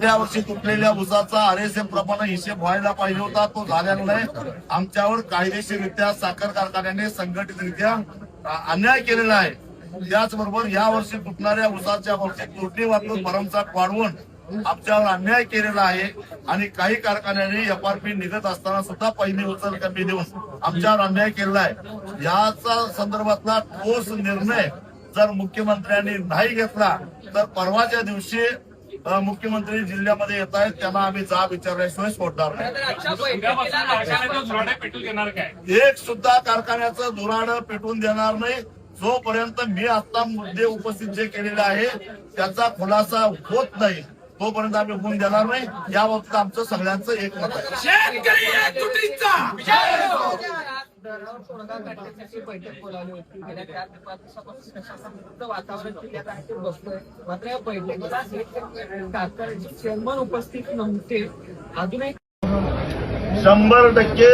त्या वर्षी तुटलेल्या उसाचा आरएसएफ प्रमाणे हिशेब व्हायला पाहिजे होता तो झालेला नाही. आमच्यावर कायदेशीररित्या साखर कारखान्याने संघटितरित्या अन्याय केलेला आहे. त्याचबरोबर या वर्षी तुटणाऱ्या उसाच्या वर्षी तोडणी वापरून भरमसाठ वाढवून आमच्यावर अन्याय केलेला आहे. आणि काही कारखान्यांनी एफआरपी निघत असताना सुद्धा पहिली उचल कमी देऊन आमच्यावर अन्याय केलेला आहे. याचा संदर्भातला ठोस निर्णय जर मुख्यमंत्र्यांनी नाही घेतला तर परवाच्या दिवशी मुख्यमंत्री जिल्ह्यामध्ये येत आहेत. त्यांना आम्ही जाब विचारल्याशिवाय सोडणार नाही. उद्यापासून कारखान्याचं धोरणे पेटून देणार काय? एक सुद्धा कारखान्याचं धुराडं पेटून देणार नाही. जोपर्यंत मी आता मुद्दे उपस्थित जे केलेले आहे त्याचा खुलासा होत नाही तोपर्यंत आम्ही होऊन देणार नाही. या बाबतीत आमचं सगळ्यांचं एक मत आहे शेतकरी दरावर तोडगा काढण्यासाठी बैठक बोलावली होती. गेल्या चार ते पाच दिवसापासून प्रशासनाचं वातावरण जिल्ह्यात आहे ते बसतोय मात्र या बैठकीला हे चेअरमन उपस्थित नव्हते. अजूनही शंभर टक्के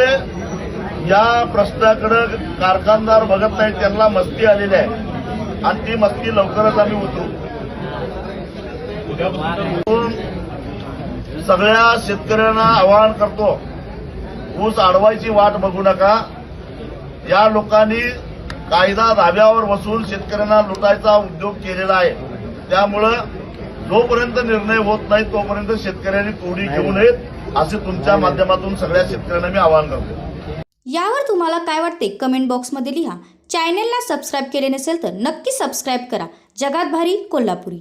या प्रश्नाकडे कारखानदार बघत नाही त्यांना मस्ती आलेली आहे. आणि ती मस्ती लवकरच आम्ही उतरू सगळ्या शेतकऱ्यांना आवाहन करतो ऊस आडवायची वाट बघू नका. या लोकांनी कायदा धाब्यावर बसून शेतकऱ्यांना लुटायचा उद्योग केलेला आहे. त्यामुळं जोपर्यंत निर्णय होत नाही तोपर्यंत शेतकऱ्यांनी तोडी घेऊ नयेत असे तुमच्या माध्यमातून सगळ्या शेतकऱ्यांना मी आवाहन करतो. यावर तुम्हाला काय वाटते? कमेंट बॉक्समध्ये लिहा. चॅनेलला सबस्क्राईब केले नसेल तर नक्की सबस्क्राईब करा. जगात भारी कोल्हापुरी.